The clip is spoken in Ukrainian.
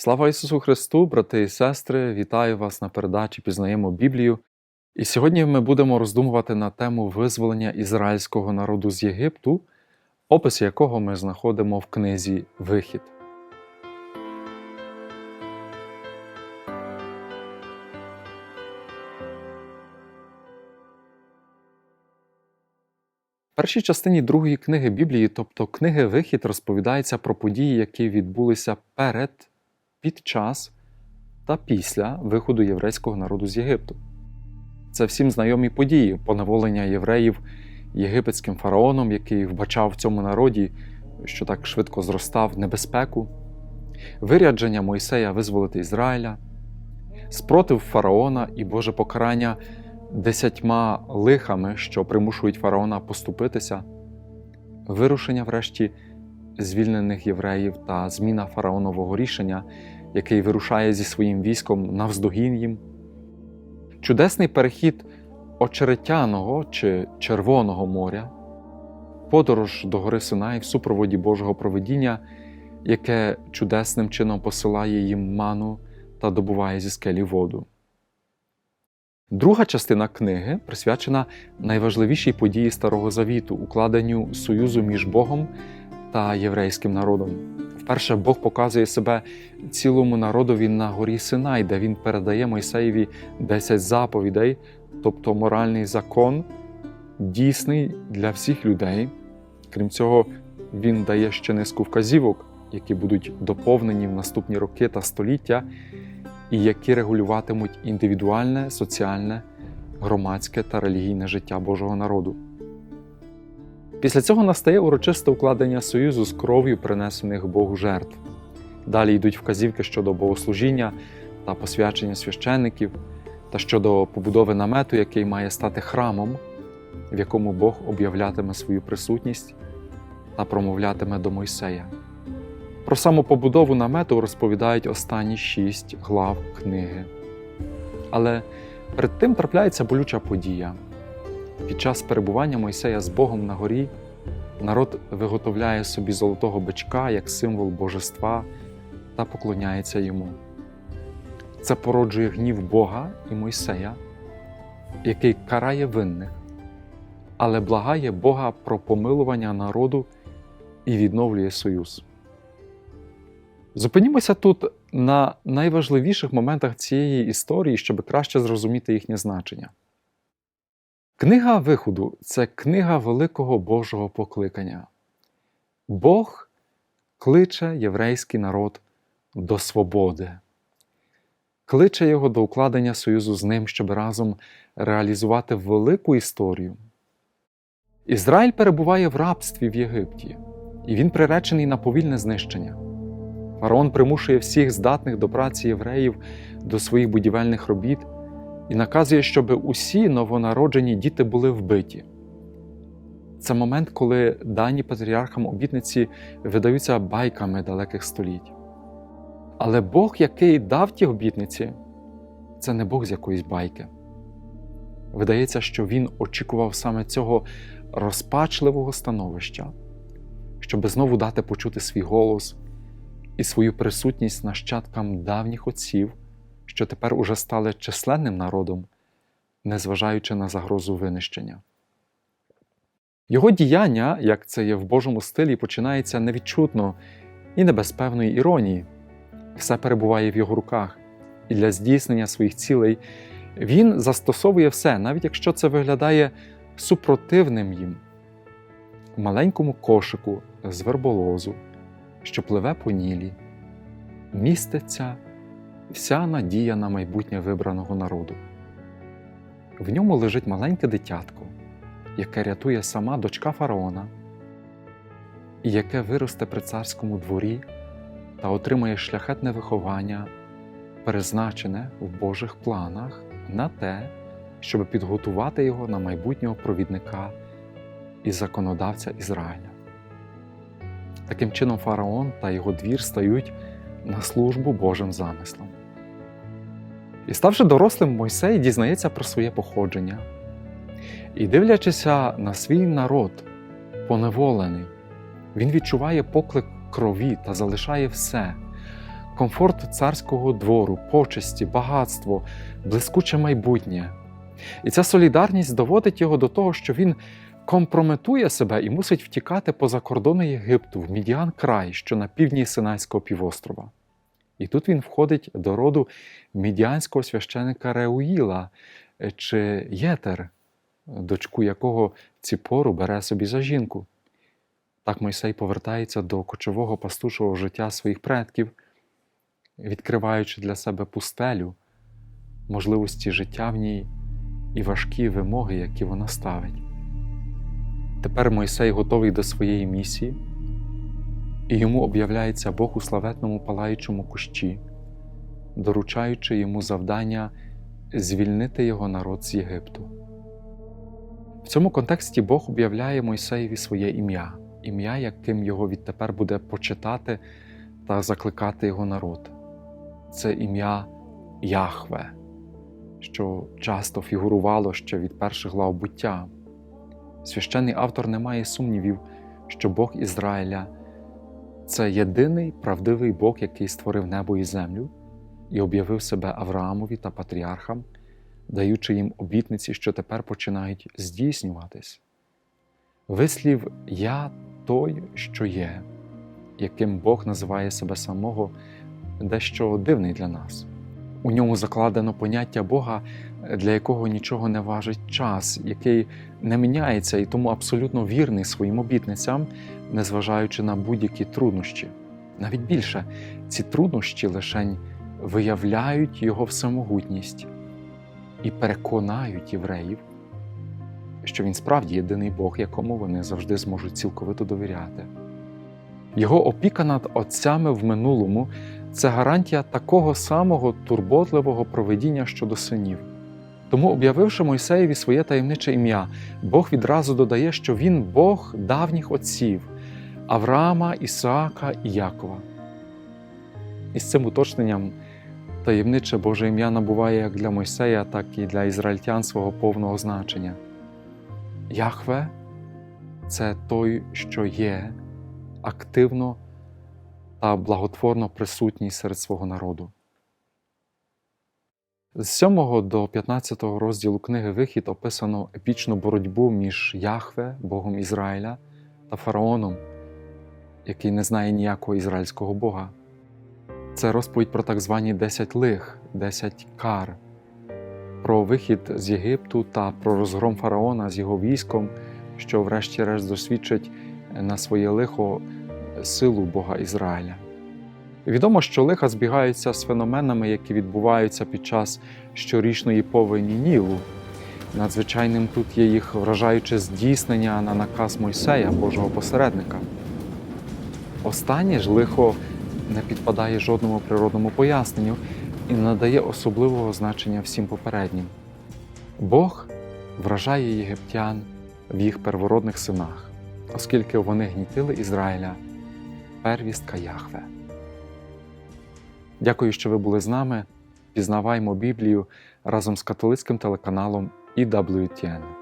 Слава Ісусу Христу, брати і сестри! Вітаю вас на передачі Пізнаємо Біблію. І сьогодні ми будемо роздумувати на тему визволення ізраїльського народу з Єгипту, опис якого ми знаходимо в книзі Вихід. В першій частині другої книги Біблії, тобто книги Вихід, розповідається про події, які відбулися перед, під час та після виходу єврейського народу з Єгипту. Це всім знайомі події поневолення євреїв єгипетським фараоном, який вбачав в цьому народі, що так швидко зростав небезпеку, вирядження Мойсея визволити Ізраїля, спротив фараона і Боже покарання десятьма лихами, що примушують фараона поступитися, вирушення, врешті, звільнених євреїв та зміна фараонового рішення, який вирушає зі своїм військом навздогін їм, чудесний перехід очеретяного чи Червоного моря, подорож до гори Синай в супроводі Божого проведіння, яке чудесним чином посилає їм ману та добуває зі скелі воду. Друга частина книги присвячена найважливішій події Старого Завіту, укладенню союзу між Богом та єврейським народом. Вперше Бог показує себе цілому народові на горі Синай, де він передає Мойсеєві 10 заповідей, тобто моральний закон, дійсний для всіх людей. Крім цього, він дає ще низку вказівок, які будуть доповнені в наступні роки та століття, і які регулюватимуть індивідуальне, соціальне, громадське та релігійне життя Божого народу. Після цього настає урочисте укладення союзу з кров'ю принесених Богу жертв. Далі йдуть вказівки щодо богослужіння та посвячення священників, та щодо побудови намету, який має стати храмом, в якому Бог об'являтиме свою присутність та промовлятиме до Мойсея. Про саму побудову намету розповідають останні шість глав книги. Але перед тим трапляється болюча подія. Під час перебування Мойсея з Богом на горі народ виготовляє собі золотого бичка як символ божества та поклоняється йому. Це породжує гнів Бога і Мойсея, який карає винних, але благає Бога про помилування народу і відновлює союз. Зупинімося тут на найважливіших моментах цієї історії, щоб краще зрозуміти їхнє значення. Книга Виходу це книга великого Божого покликання. Бог кличе єврейський народ до свободи, кличе його до укладення союзу з ним, щоб разом реалізувати велику історію. Ізраїль перебуває в рабстві в Єгипті, і він приречений на повільне знищення. Фараон примушує всіх здатних до праці євреїв до своїх будівельних робіт і наказує, щоб усі новонароджені діти були вбиті. Це момент, коли дані патріархам обітниці видаються байками далеких століть. Але Бог, який дав ті обітниці, це не Бог з якоїсь байки. Видається, що він очікував саме цього розпачливого становища, щоб знову дати почути свій голос і свою присутність нащадкам давніх отців, що тепер уже стали численним народом, незважаючи на загрозу винищення. Його діяння, як це є в Божому стилі, починається невідчутно і не без певної іронії. Все перебуває в його руках, і для здійснення своїх цілей він застосовує все, навіть якщо це виглядає супротивним їм. Маленькому кошику з верболозу що пливе по нілі, міститься вся надія на майбутнє вибраного народу. В ньому лежить маленьке дитятко, яке рятує сама дочка фараона, і яке виросте при царському дворі та отримає шляхетне виховання, призначене в Божих планах на те, щоб підготувати його на майбутнього провідника і законодавця Ізраїля. Таким чином, фараон та його двір стають на службу Божим замислом. І ставши дорослим, Мойсей дізнається про своє походження. І, дивлячися на свій народ, поневолений, він відчуває поклик крові та залишає все комфорт царського двору, почесті, багатство, блискуче майбутнє. І ця солідарність доводить його до того, що він компрометує себе і мусить втікати поза кордони Єгипту в Мідіан край, що на півдні Синайського півострова. І тут він входить до роду мідіанського священика Реуїла е, чи Єтер, дочку якого Ціпору бере собі за жінку. Так Мойсей повертається до кочового пастушого життя своїх предків, відкриваючи для себе пустелю, можливості життя в ній і важкі вимоги, які вона ставить. Тепер Мойсей готовий до своєї місії, і йому об'являється Бог у славетному палаючому кущі, доручаючи йому завдання звільнити його народ з Єгипту. В цьому контексті Бог об'являє Мойсеєві своє ім'я, ім'я, яким його відтепер буде почитати та закликати його народ. Це ім'я Яхве, що часто фігурувало ще від перших глав буття. Священний автор не має сумнівів, що Бог Ізраїля це єдиний правдивий Бог, який створив небо і землю і об'явив себе Авраамові та патріархам, даючи їм обітниці, що тепер починають здійснюватись. Вислів Я той, що є, яким Бог називає себе самого, дещо дивний для нас. У ньому закладено поняття Бога, для якого нічого не важить час, який не міняється і тому абсолютно вірний своїм обітницям, незважаючи на будь-які труднощі. Навіть більше, ці труднощі лишень виявляють його всемогутність і переконають євреїв, що він справді єдиний Бог, якому вони завжди зможуть цілковито довіряти. Його опіка над отцями в минулому це гарантія такого самого турботливого проведіння щодо синів. Тому, об'явивши Мойсеєві своє таємниче ім'я, Бог відразу додає, що він Бог давніх отців Авраама, Ісаака і Якова. І з цим уточненням таємниче Боже ім'я набуває як для Мойсея, так і для ізраїльтян свого повного значення. Яхве це той, що є активно та благотворно присутній серед свого народу. З 7 до 15 розділу книги Вихід описано епічну боротьбу між Яхве, Богом Ізраїля, та фараоном, який не знає ніякого ізраїльського Бога. Це розповідь про так звані 10 лих, 10 кар, про вихід з Єгипту та про розгром фараона з його військом, що, врешті-решт, досвідчить на своє лихо силу Бога Ізраїля. Відомо, що лиха збігаються з феноменами, які відбуваються під час щорічної повені Нілу. Надзвичайним тут є їх вражаюче здійснення на наказ Мойсея, Божого посередника. Останнє ж лихо не підпадає жодному природному поясненню і не надає особливого значення всім попереднім. Бог вражає єгиптян в їх первородних синах, оскільки вони гнітили Ізраїля, первістка Яхве. Дякую, що ви були з нами. Пізнаваймо Біблію разом з католицьким телеканалом EWTN.